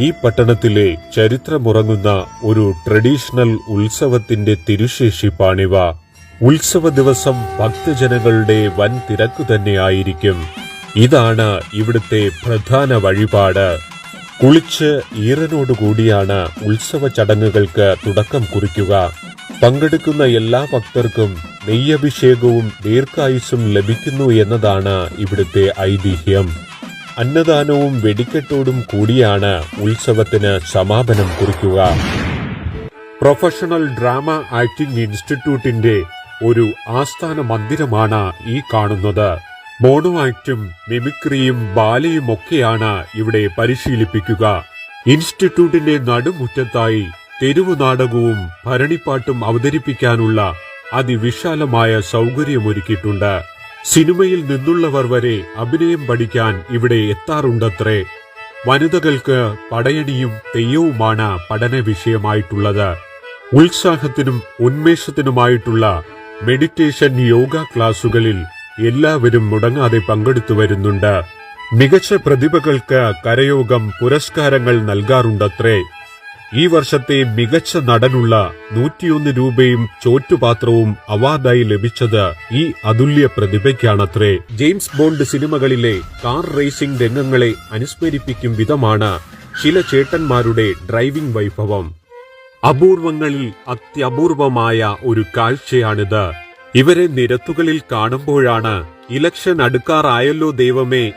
ഈ പട്ടണത്തിലെ ചരിത്രമുറങ്ങുന്ന ഒരു ട്രഡീഷണൽ ഉത്സവത്തിന്റെ തിരുശേഷിപ്പാണിവ ഉത്സവ ദിവസം ഭക്തജനങ്ങളുടെ വൻ തിരക്കു തന്നെയായിരിക്കും. ഇതാണ് ഇവിടുത്തെ പ്രധാന വഴിപാട്. കുളിച്ച് ഈറനോടുകൂടിയാണ് ഉത്സവ ചടങ്ങുകൾക്ക് തുടക്കം കുറിക്കുക. പങ്കെടുക്കുന്ന എല്ലാ ഭക്തർക്കും നെയ്യഭിഷേകവും ദീർഘായുസ്സും ലഭിക്കുന്നു എന്നതാണ് ഇവിടുത്തെ ഐതിഹ്യം. അന്നദാനവും വെടിക്കെട്ടോടും കൂടിയാണ് ഉത്സവത്തിന് സമാപനം കുറിക്കുക. പ്രൊഫഷണൽ ഡ്രാമ ആക്ടിംഗ് ഇൻസ്റ്റിറ്റ്യൂട്ടിന്റെ ഒരു ആസ്ഥാന മന്ദിരമാണ് ഈ കാണുന്നത്. മോണോ ആക്ടും മിമിക്രിയും ബാലയുമൊക്കെയാണ് ഇവിടെ പരിശീലിപ്പിക്കുക. ഇൻസ്റ്റിറ്റ്യൂട്ടിന്റെ നടുമുറ്റത്തായി തെരുവു നാടകവും ഭരണിപ്പാട്ടും അവതരിപ്പിക്കാനുള്ള അതിവിശാലമായ സൗകര്യമൊരുക്കിയിട്ടുണ്ട്. സിനിമയിൽ നിന്നുള്ളവർ വരെ അഭിനയം പഠിക്കാൻ ഇവിടെ എത്താറുണ്ടത്രേ. വനിതകൾക്ക് പടയണിയും തെയ്യവുമാണ് പഠന വിഷയമായിട്ടുള്ളത്. ഉത്സാഹത്തിനും ഉന്മേഷത്തിനുമായിട്ടുള്ള മെഡിറ്റേഷൻ യോഗ ക്ലാസുകളിൽ എല്ലാവരും മുടങ്ങാതെ പങ്കെടുത്തു വരുന്നുണ്ട്. മികച്ച പ്രതിഭകൾക്ക് കരയോഗം പുരസ്കാരങ്ങൾ നൽകാറുണ്ടത്രേ. ഈ വർഷത്തെ മികച്ച നടനുള്ള നൂറ്റിയൊന്ന് രൂപയും ചോറ്റുപാത്രവും അവാർഡായി ലഭിച്ചത് ഈ അതുല്യ പ്രതിഭയ്ക്കാണത്രേ. ജെയിംസ് ബോണ്ട് സിനിമകളിലെ കാർ റേസിംഗ് രംഗങ്ങളെ അനുസ്മരിപ്പിക്കും വിധമാണ് ചില ചേട്ടന്മാരുടെ ഡ്രൈവിംഗ് വൈഭവം. അപൂർവങ്ങളിൽ അത്യപൂർവമായ ഒരു കാഴ്ചയാണിത്. ഇവരെ നിരത്തുകളിൽ കാണുമ്പോഴാണ് ഇലക്ഷൻ അടുക്കാറായല്ലോ ദൈവമേ